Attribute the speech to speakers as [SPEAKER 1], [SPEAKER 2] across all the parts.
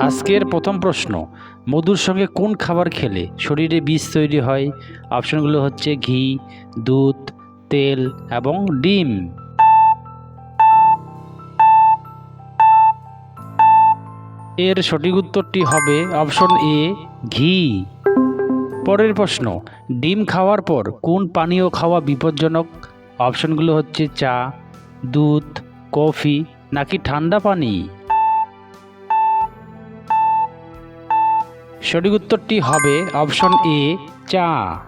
[SPEAKER 1] আজকের প্রথম প্রশ্ন, মধুর সঙ্গে কোন খাবার খেলে শরীরে বীজ তৈরি হয়? অপশনগুলো হচ্ছে ঘি, দুধ, তেল এবং ডিম। এর সঠিক উত্তরটি হবে অপশন এ, ঘি। পরের প্রশ্ন, ডিম খাওয়ার পর কোন পানীয় খাওয়া বিপজ্জনক? অপশনগুলো হচ্ছে চা, দুধ, কফি নাকি ঠান্ডা পানি? সঠিক উত্তরটি হবে অপশন এ, চা।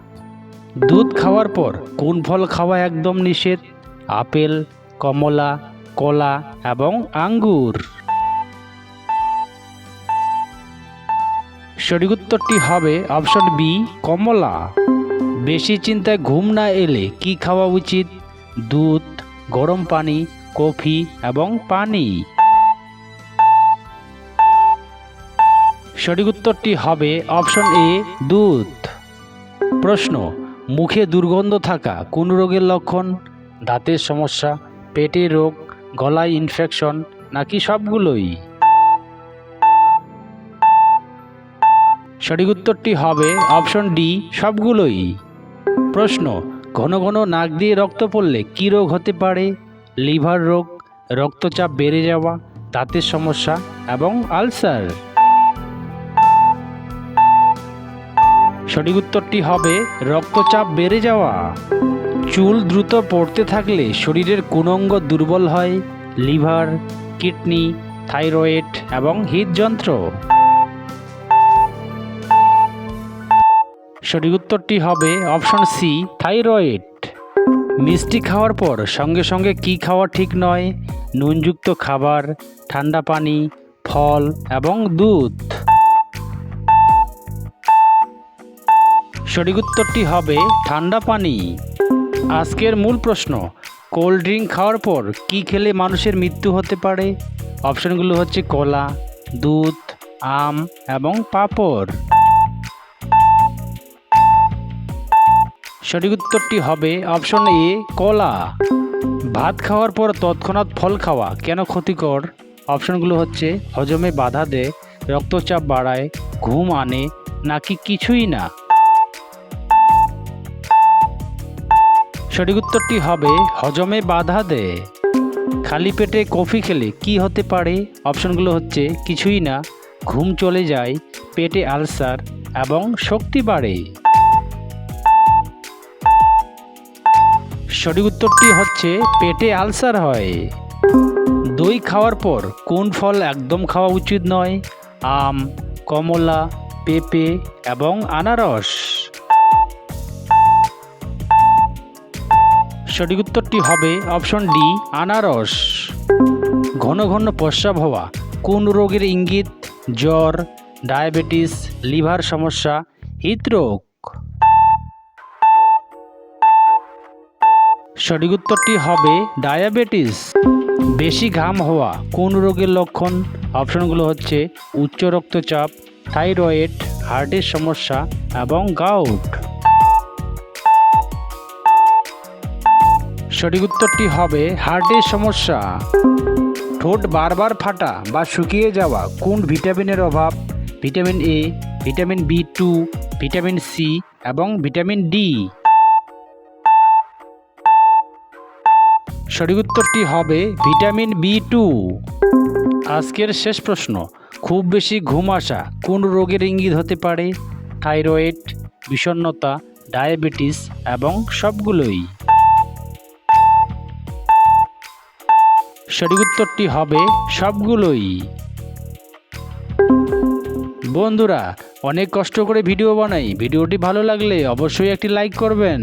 [SPEAKER 1] দুধ খাওয়ার পর কোন ফল খাওয়া একদম নিষেধ? আপেল, কমলা, কলা এবং আঙ্গুর। সঠিক উত্তরটি হবে অপশন বি, কমলা। বেশি চিন্তায় ঘুম না এলে কি খাওয়া উচিত? দুধ, গরম পানি, কফি এবং পানি। সঠিক উত্তরটি হবে অপশন এ, দুধ। প্রশ্ন, মুখে দুর্গন্ধ থাকা কোন রোগের লক্ষণ? দাঁতের সমস্যা, পেটের রোগ, গলায় ইনফেকশন নাকি সবগুলোই? সঠিক উত্তরটি হবে অপশন ডি, সবগুলোই। প্রশ্ন, ঘন ঘন নাক দিয়ে রক্ত পড়লে কী রোগ হতে পারে? লিভার রোগ, রক্তচাপ বেড়ে যাওয়া, দাঁতের সমস্যা এবং আলসার। সঠিক উত্তরটি হবে রক্তচাপ বেড়ে যাওয়া। চুল দ্রুত পড়তে থাকলে শরীরের কোন অঙ্গ দুর্বল হয়, লিভার, কিডনি, থাইরয়েড এবং হৃদযন্ত্র। সঠিক উত্তরটি হবে অপশন সি, থাইরয়েড। মিষ্টি খাওয়ার পর সঙ্গে সঙ্গে কি খাওয়া ঠিক নয়? নুনযুক্ত খাবার, ঠান্ডা পানি, ফল এবং দুধ। সঠিক উত্তরটি হবে ঠান্ডা পানি। আজকের মূল প্রশ্ন, কোল্ড ড্রিঙ্ক খাওয়ার পর কি খেলে মানুষের মৃত্যু হতে পারে? অপশনগুলো হচ্ছে কলা, দুধ, আম এবং পাঁপড়। সঠিক উত্তরটি হবে অপশন এ, কলা। ভাত খাওয়ার পর তৎক্ষণাৎ ফল খাওয়া কেন ক্ষতিকর? অপশনগুলো হচ্ছে, হজমে বাধা দেয়, রক্তচাপ বাড়ায়, ঘুম আনে, নাকি কিছুই না? সঠিক উত্তরটি হবে, হজমে বাধা দেয় খালি পেটে কফি খেলে কি হতে পারে? অপশনগুলো হচ্ছে, কিছুই না, ঘুম চলে যায়, পেটে আলসার এবং শক্তি বাড়ে। সঠিক উত্তরটি হচ্ছে, পেটে আলসার হয়। দই খাওয়ার পর কোন ফল একদম খাওয়া উচিত নয়? আম, কমলা, পেঁপে এবং আনারস। সঠিক উত্তরটি হবে অপশন ডি, আনারস। ঘন ঘন প্রস্রাব হওয়া, কোন রোগের ইঙ্গিত? জ্বর, ডায়াবেটিস, লিভার সমস্যা, হৃদরোগ। সঠিক উত্তরটি হবে ডায়াবেটিস। বেশি ঘাম হওয়া, কোন রোগের লক্ষণ? অপশনগুলো হচ্ছে উচ্চ রক্তচাপ, থাইরয়েড, হার্টের সমস্যা এবং গাউট। সঠিক উত্তরটি হবে হার্টের সমস্যা। ঠোঁট বারবার ফাটা বা শুকিয়ে যাওয়া, কোন ভিটামিনের অভাব? Vitamin A vitamin B two vitamin C এবং ভিটামিন ডি সঠিক উত্তরটি হবে ভিটামিন বি টু আজকের শেষ প্রশ্ন, খুব বেশি ঘুম আসা কোন রোগের ইঙ্গিত হতে পারে? থাইরয়েড, বিষণ্ণতা, ডায়াবেটিস এবং সবগুলোই। সঠিক উত্তরটি হবে সবগুলোই। বন্ধুরা, অনেক কষ্ট করে ভিডিও বানাই। ভিডিওটি ভালো লাগলে অবশ্যই একটি লাইক করবেন।